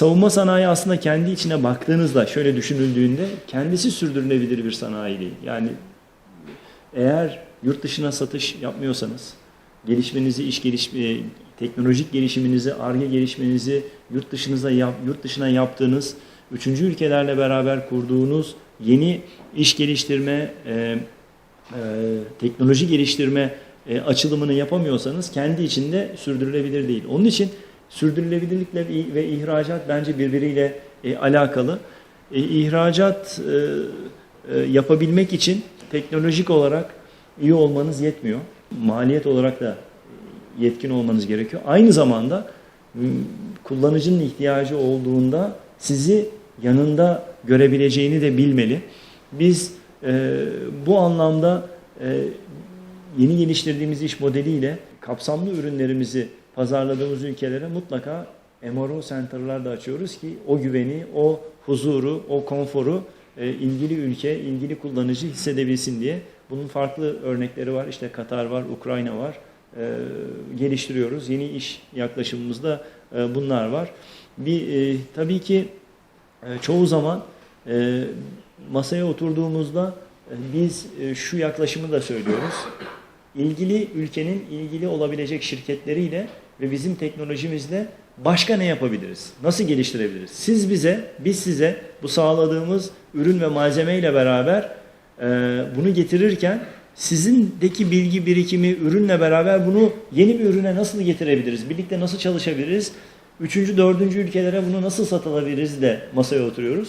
savunma sanayi aslında kendi içine baktığınızda şöyle düşünüldüğünde kendisi sürdürülebilir bir sanayi değil. Yani eğer yurt dışına satış yapmıyorsanız, gelişmenizi, iş gelişme, teknolojik gelişiminizi, arge gelişmenizi yurt dışınıza yurt dışına yaptığınız, üçüncü ülkelerle beraber kurduğunuz yeni iş geliştirme, e, e, teknoloji geliştirme e, açılımını yapamıyorsanız kendi içinde sürdürülebilir değil. Onun için sürdürülebilirlikle ve- ihracat bence birbiriyle e, alakalı. E, ihracat e, e, yapabilmek için teknolojik olarak iyi olmanız yetmiyor. Maliyet olarak da yetkin olmanız gerekiyor. Aynı zamanda kullanıcının ihtiyacı olduğunda sizi yanında görebileceğini de bilmeli. Biz e, bu anlamda e, yeni geliştirdiğimiz iş modeliyle kapsamlı ürünlerimizi pazarladığımız ülkelere mutlaka MRO center'lar da açıyoruz ki o güveni, o huzuru, o konforu e, ilgili ülke, ilgili kullanıcı hissedebilsin diye. Bunun farklı örnekleri var. İşte Katar var, Ukrayna var. E, geliştiriyoruz. Yeni iş yaklaşımımızda e, bunlar var. Bir e, tabii ki e, çoğu zaman e, masaya oturduğumuzda e, biz e, şu yaklaşımı da söylüyoruz. İlgili ülkenin ilgili olabilecek şirketleriyle ve bizim teknolojimizle başka ne yapabiliriz? Nasıl geliştirebiliriz? Siz bize, biz size bu sağladığımız ürün ve malzeme ile beraber e, bunu getirirken sizindeki bilgi birikimi ürünle beraber bunu yeni bir ürüne nasıl getirebiliriz? Birlikte nasıl çalışabiliriz? Üçüncü, dördüncü ülkelere bunu nasıl satılabiliriz de masaya oturuyoruz.